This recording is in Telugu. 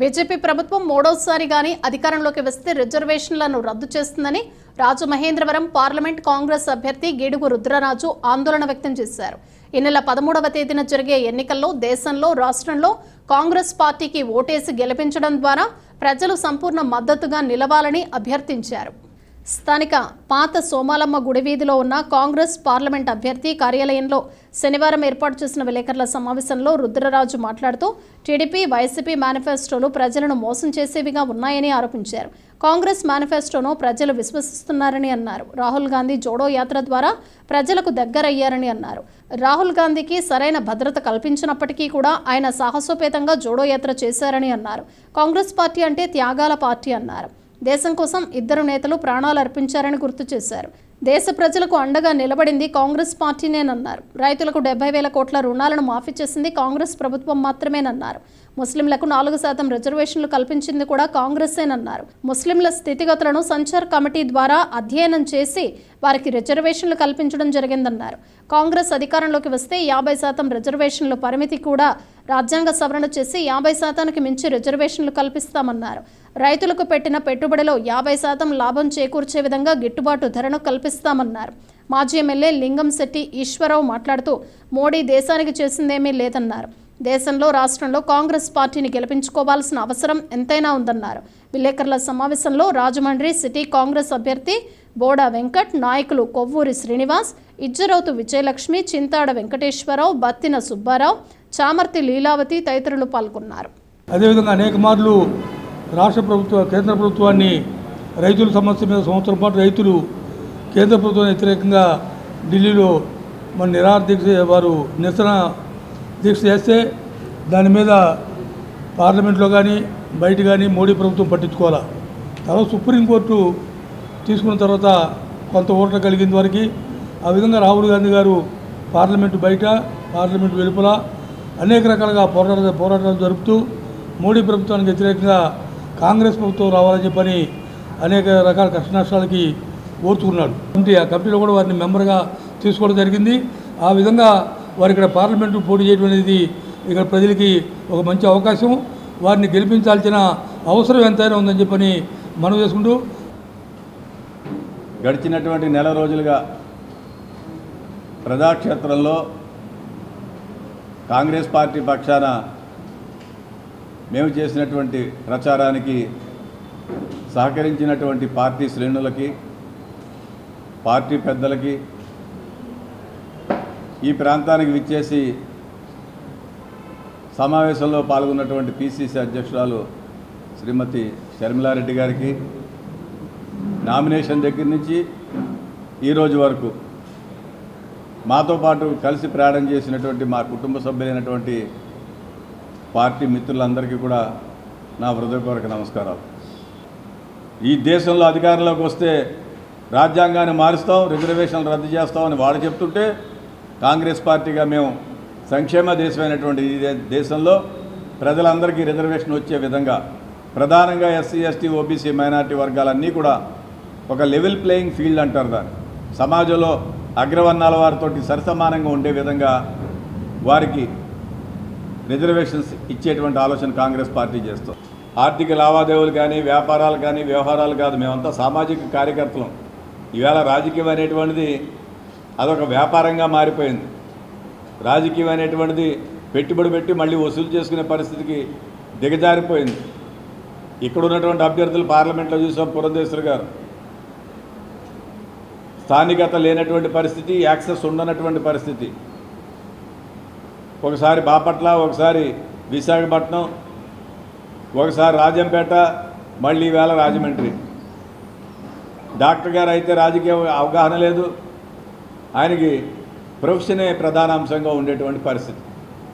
బీజేపీ ప్రభుత్వం మూడోసారి గాని అధికారంలోకి వస్తే రిజర్వేషన్లను రద్దు చేస్తుందని రాజమహేంద్రవరం పార్లమెంట్ కాంగ్రెస్ అభ్యర్థి గిడుగు రుద్రరాజు ఆందోళన వ్యక్తం చేశారు. ఈ నెల పదమూడవ తేదీన జరిగే ఎన్నికల్లో దేశంలో రాష్ట్రంలో కాంగ్రెస్ పార్టీకి ఓటేసి గెలిపించడం ద్వారా ప్రజలు సంపూర్ణ మద్దతుగా నిలవాలని అభ్యర్థించారు. స్థానిక పాత సోమాలమ్మ గుడి వీధిలో ఉన్న కాంగ్రెస్ పార్లమెంట్ అభ్యర్థి కార్యాలయంలో శనివారం ఏర్పాటు చేసిన విలేకరుల సమావేశంలో రుద్రరాజు మాట్లాడుతూ టీడీపీ వైసీపీ మేనిఫెస్టోలు ప్రజలను మోసం చేసేవిగా ఉన్నాయని ఆరోపించారు. కాంగ్రెస్ మేనిఫెస్టోను ప్రజలు విశ్వసిస్తున్నారని అన్నారు. రాహుల్ గాంధీ జోడో యాత్ర ద్వారా ప్రజలకు దగ్గరయ్యారని అన్నారు. రాహుల్ గాంధీకి సరైన భద్రత కల్పించినప్పటికీ కూడా ఆయన సాహసోపేతంగా జోడో యాత్ర చేశారని అన్నారు. కాంగ్రెస్ పార్టీ అంటే త్యాగాల పార్టీ అన్నారు. దేశం కోసం ఇద్దరు నేతలు ప్రాణాలు అర్పించారని గుర్తు చేశారు. దేశ ప్రజలకు అండగా నిలబడింది కాంగ్రెస్ పార్టీనేనన్నారు. రైతులకు డెబ్బై వేల కోట్ల రుణాలను మాఫీ చేసింది కాంగ్రెస్ ప్రభుత్వం మాత్రమేనన్నారు. ముస్లింలకు నాలుగు శాతం రిజర్వేషన్లు కల్పించింది కూడా కాంగ్రెసేనన్నారు. ముస్లింల స్థితిగతులను సంచార్ కమిటీ ద్వారా అధ్యయనం చేసి వారికి రిజర్వేషన్లు కల్పించడం జరిగిందన్నారు. కాంగ్రెస్ అధికారంలోకి వస్తే యాభై శాతం రిజర్వేషన్ల పరిమితి కూడా రాజ్యాంగ సవరణ చేసి యాభై శాతానికి మించి రిజర్వేషన్లు కల్పిస్తామన్నారు. రైతులకు పెట్టిన పెట్టుబడిలో యాభై శాతం లాభం చేకూర్చే విధంగా గిట్టుబాటు ధరను కల్పిస్తామన్నారు మాజీ ఎమ్మెల్యే లింగంశెట్టి ఈశ్వరరావు మాట్లాడుతూ మోడీ దేశానికి చేసిందేమీ లేదన్నారు. దేశంలో రాష్ట్రంలో కాంగ్రెస్ పార్టీని గెలిపించుకోవాల్సిన అవసరం ఎంతైనా ఉందన్నారు. విలేకరుల సమావేశంలో రాజమండ్రి సిటీ కాంగ్రెస్ అభ్యర్థి బోడా వెంకట్ నాయకులు కొవ్వూరి శ్రీనివాస్ ఇజ్జరౌతు విజయలక్ష్మి చింతాడ వెంకటేశ్వరరావు బత్తిన సుబ్బారావు చామర్తి లీలావతి తదితరులు పాల్గొన్నారు. అదేవిధంగా అనేక మార్లు రాష్ట్ర ప్రభుత్వ కేంద్ర ప్రభుత్వాన్ని రైతుల సమస్య మీద సంవత్సరం పాటు రైతులు కేంద్ర ప్రభుత్వం వ్యతిరేకంగా ఢిల్లీలో మన నిరాహార దీక్ష వారు నిరసన దీక్ష చేస్తే దాని మీద పార్లమెంట్లో కానీ బయట కానీ మోడీ ప్రభుత్వం పట్టించుకోవాలా? తర్వాత సుప్రీంకోర్టు తీసుకున్న తర్వాత కొంత ఓట్లు కలిగింది వారికి ఆ విధంగా రాహుల్ గాంధీ గారు పార్లమెంటు బయట పార్లమెంటు వెలుపల అనేక రకాలుగా పోరాట పోరాటాలు జరుపుతూ మోడీ ప్రభుత్వానికి వ్యతిరేకంగా కాంగ్రెస్ ప్రభుత్వం రావాలని చెప్పని అనేక రకాల కష్ట నష్టాలకి ఓర్చుకున్నాడు అంటే ఆ కమిటీలో కూడా వారిని మెంబర్గా తీసుకోవడం జరిగింది. ఆ విధంగా వారు ఇక్కడ పార్లమెంటు పోటీ చేయడం అనేది ఇక్కడ ప్రజలకి ఒక మంచి అవకాశం. వారిని గెలిపించాల్సిన అవసరం ఎంతైనా ఉందని చెప్పని మనం చేసుకుంటూ గడిచినటువంటి నెల రోజులుగా ప్రజాక్షేత్రంలో కాంగ్రెస్ పార్టీ పక్షాన మేము చేసినటువంటి ప్రచారానికి సహకరించినటువంటి పార్టీ శ్రేణులకి పార్టీ పెద్దలకి ఈ ప్రాంతానికి విచ్చేసి సమావేశంలో పాల్గొన్నటువంటి పిసిసి అధ్యక్షురాలు శ్రీమతి షర్మిలారెడ్డి గారికి నామినేషన్ దగ్గర నుంచి ఈరోజు వరకు మాతో పాటు కలిసి ప్రయాణం చేసినటువంటి మా కుటుంబ సభ్యులైనటువంటి పార్టీ మిత్రులందరికీ కూడా నా హృదయపూర్వక నమస్కారాలు. ఈ దేశంలో అధికారంలోకి వస్తే రాజ్యాంగాన్ని మారుస్తాం రిజర్వేషన్లు రద్దు చేస్తామని వాడు చెప్తుంటే కాంగ్రెస్ పార్టీగా మేము సంక్షేమ దేశమైనటువంటి ఈ దేశంలో ప్రజలందరికీ రిజర్వేషన్ వచ్చే విధంగా ప్రధానంగా ఎస్సీ ఎస్టీ ఓబీసీ మైనారిటీ వర్గాలన్నీ కూడా ఒక లెవెల్ ప్లేయింగ్ ఫీల్డ్ అంటారు దాన్ని. సమాజంలో అగ్రవర్ణాల వారితోటి సరిసమానంగా ఉండే విధంగా వారికి రిజర్వేషన్స్ ఇచ్చేటువంటి ఆలోచన కాంగ్రెస్ పార్టీ చేస్తాం ఆర్థిక లావాదేవీలు కానీ వ్యాపారాలు కానీ వ్యవహారాలు కాదు మేమంతా సామాజిక కార్యకర్తలం. ఈవేళ రాజకీయం అనేటువంటిది అదొక వ్యాపారంగా మారిపోయింది. రాజకీయం అనేటువంటిది పెట్టుబడి పెట్టి మళ్ళీ వసూలు చేసుకునే పరిస్థితికి దిగజారిపోయింది. ఇక్కడ ఉన్నటువంటి అభ్యర్థులు పార్లమెంట్లో చూసాం పురంధేశ్వర్ గారు. స్థానికత లేనటువంటి పరిస్థితి యాక్సెస్ ఉండనటువంటి పరిస్థితి. ఒకసారి బాపట్ల ఒకసారి విశాఖపట్నం ఒకసారి రాజంపేట మళ్ళీ వేళ రాజమండ్రి. డాక్టర్ గారు అయితే రాజకీయ అవగాహన లేదు. ఆయనకి ప్రొఫెషనే ప్రధాన అంశంగా ఉండేటువంటి పరిస్థితి.